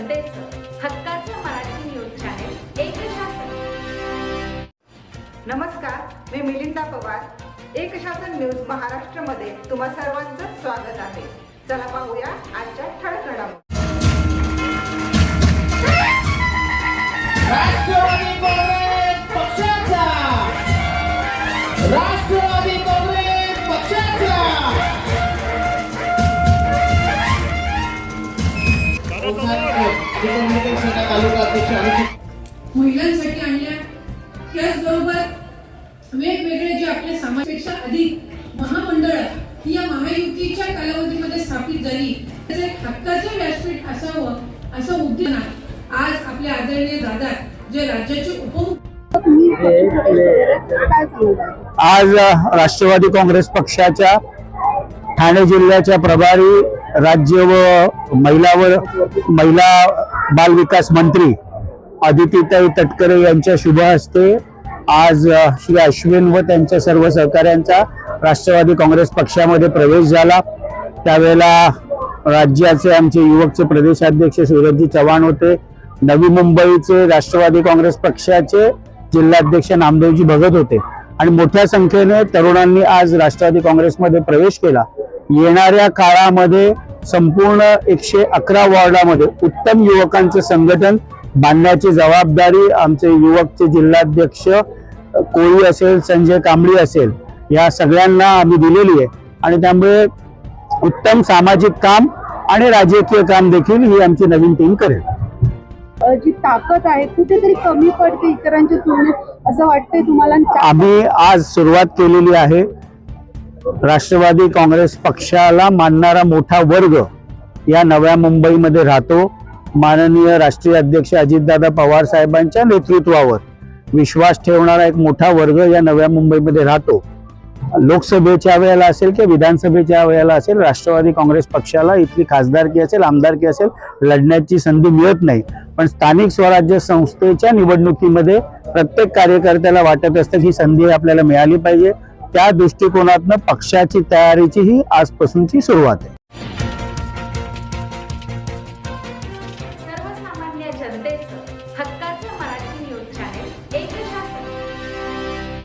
जनतेचं हक्काचं Marathi news channel एक शासन नमस्कार मी मिलिंदा पवार. एक शासन न्यूज महाराष्ट्रमध्ये तुम्हा सर्वांचं स्वागत आहे. चला पाहूया आजच्या ठळक घडामोडी. राष्ट्रवादी काँग्रेस पक्षाचा महिलांसाठी आणल्या. त्याचबरोबर वेगवेगळे जे आपल्या समाजापेक्षा अधिक महामंडळ ही या महायुतीच्या कालावधीमध्ये स्थापित झाली. त्याचं एक हक्काचं व्यासपीठ असावं असं उद्यान आज आपल्या आदरणीय दादा जे राज्याचे उपमुख्यमंत्री आज राष्ट्रवादी काँग्रेस पक्षाच्या ठाणे जिल्ह्याच्या प्रभारी राज्य व महिला व महिला बाल विकास मंत्री आदितीताई तटकरे यांच्या शुभ हस्ते आज श्री अश्विन व त्यांच्या सर्व सहकाऱ्यांचा राष्ट्रवादी काँग्रेस पक्षामध्ये प्रवेश झाला. त्यावेळेला राज्याचे आमचे युवकचे प्रदेशाध्यक्ष सूरजजी चव्हाण होते. नवी मुंबईचे राष्ट्रवादी काँग्रेस पक्षाचे जिल्हाध्यक्ष नामदेवजी भगत होते. आणि मोठ्या संख्येने तरुणांनी आज राष्ट्रवादी काँग्रेसमध्ये प्रवेश केला. येणाऱ्या काळामध्ये संपूर्ण एकशे अकरा वॉर्डामध्ये उत्तम युवकांचे संघटन बांधण्याची जबाबदारी आमचे युवकचे जिल्हाध्यक्ष कोळी असेल संजय कांबळी असेल या सगळ्यांना आम्ही दिलेली आहे. आणि त्यामुळे उत्तम सामाजिक काम आणि राजकीय काम देखील ही आमची नवीन टीम करेल. जी ताकद आहे कुठेतरी कमी पडते इतरांच्या तुलनेत असं वाटतंय तुम्हाला? आम्ही आज सुरुवात केलेली आहे. राष्ट्रवादी काँग्रेस पक्षाला मानणारा मोठा वर्ग या नव्या मुंबईमध्ये राहतो. माननीय राष्ट्रीय अध्यक्ष अजितदादा पवार साहेबांच्या नेतृत्वावर विश्वास ठेवणारा एक मोठा वर्ग या नव्या मुंबईमध्ये राहतो. लोकसभेच्या वेळेला असेल किंवा विधानसभेच्या वेळेला असेल राष्ट्रवादी काँग्रेस पक्षाला इथली खासदारकी असेल आमदारकी असेल लढण्याची संधी मिळत नाही. पण स्थानिक स्वराज्य संस्थेच्या निवडणुकीमध्ये प्रत्येक कार्यकर्त्याला वाटत असतं ही संधी आपल्याला मिळाली पाहिजे. त्या दृष्टिकोनातनं पक्षाची तयारीची ही आजपासूनची सुरुवात आहे. सर्वसामान्य जनतेचं